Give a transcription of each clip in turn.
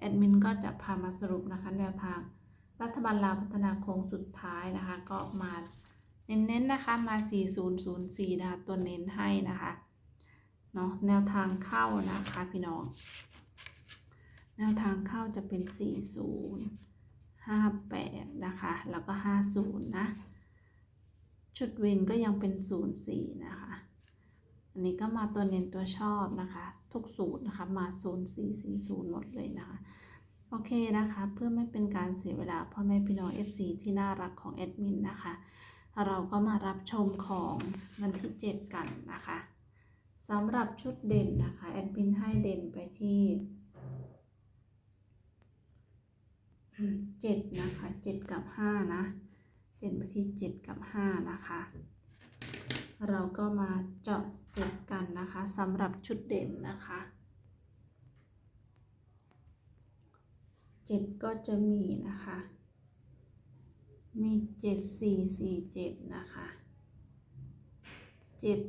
แอดมินก็จะพามาสรุปนะคะแนวทาง รัฐบาลลาวพัฒนาโค้งสุดท้ายนะคะ ก็มาเน้นๆนะคะมา 4004นะคะตัวเน้นให้นะคะเนาะแนวทางเข้านะคะพี่น้อง แนวทางเข้าจะเป็น 40 58 นะคะ แล้วก็ 50 นะ ชุดวินก็ยังเป็น 04 นะคะ อันนี้ก็มาตัวเน้นตัวชอบนะคะ ทุกสูตรนะคะมาโซน4 4 0หมดเลยนะคะ โอเคนะคะ เพื่อไม่เป็นการเสียเวลาพ่อแม่พี่น้อง FC ที่น่ารักของแอดมินนะคะ เราก็มารับชมของวันที่ 7 กันนะคะสำหรับชุดเด่นนะคะแอดมินให้เด่นไปที่7นะคะ7กับ5นะเด่นไปที่7กับ5นะคะ เราก็มาเจาะ เจ็ดกันนะคะสำหรับชุดเด่นนะคะเจ็ดก็จะมีนะคะ มีเจ็ดสี่สี่เจ็ดนะคะเจ็ด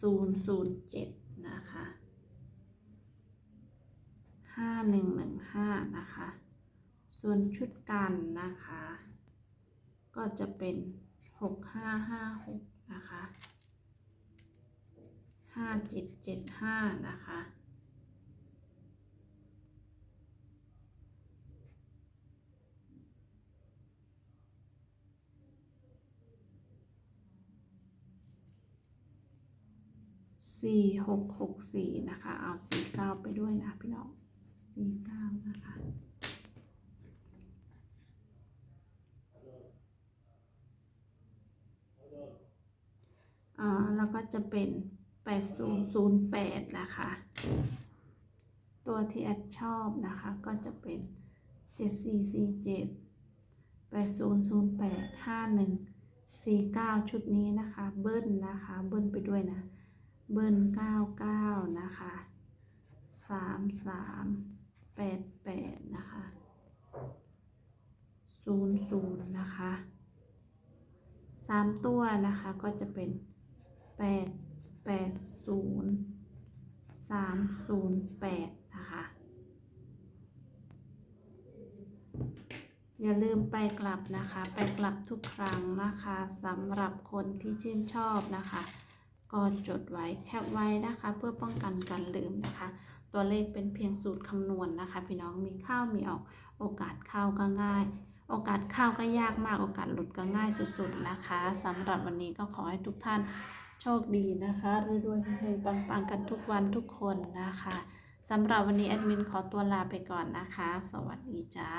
ศูนย์ศูนย์เจ็ดนะคะห้าหนึ่งหนึ่งห้านะคะ ส่วนชุดกันนะคะ ก็จะเป็นหกห้าห้าหกนะคะ เจ็ดเจ็ดห้านะคะ สี่หกหกสี่นะคะ เอาสี่เก้าไปด้วยนะพี่น้องสี่เก้านะคะอ่าแล้วก็จะเป็น 8008 นะคะ ตัวที่แอดชอบนะคะ ก็จะเป็น 7447 8008 5149 ชุดนี้นะคะ เบิ้ลนะคะ เบิ้ลไปด้วยนะ เบิ้ล99 นะคะ 3388 นะคะ 00 นะคะ 3 ตัวนะคะก็จะเป็นแปด แปดศูนย์สามศูนย์แปดนะคะ อย่าลืมไปกลับนะคะ ไปกลับทุกครั้งนะคะสำหรับคนที่ชื่นชอบนะคะ ก็จดไว้แคปไว้นะคะ เพื่อป้องกันการลืมนะคะ ตัวเลขเป็นเพียงสูตรคำนวณนนะคะ พี่น้องมีเข้ามีออกโอกาสเข้าก็ง่ายโอกาสเข้าก็ยากมาก โอกาสหลุดก็ง่ายสุดๆนะคะสำหรับวันนี้ก็ขอให้ทุกท่าน โชคดีนะคะรวยๆเฮงๆปังๆกันทุกวันทุกคนนะคะสำหรับวันนี้แอดมินขอตัวลาไปก่อนนะคะ สวัสดีจ้า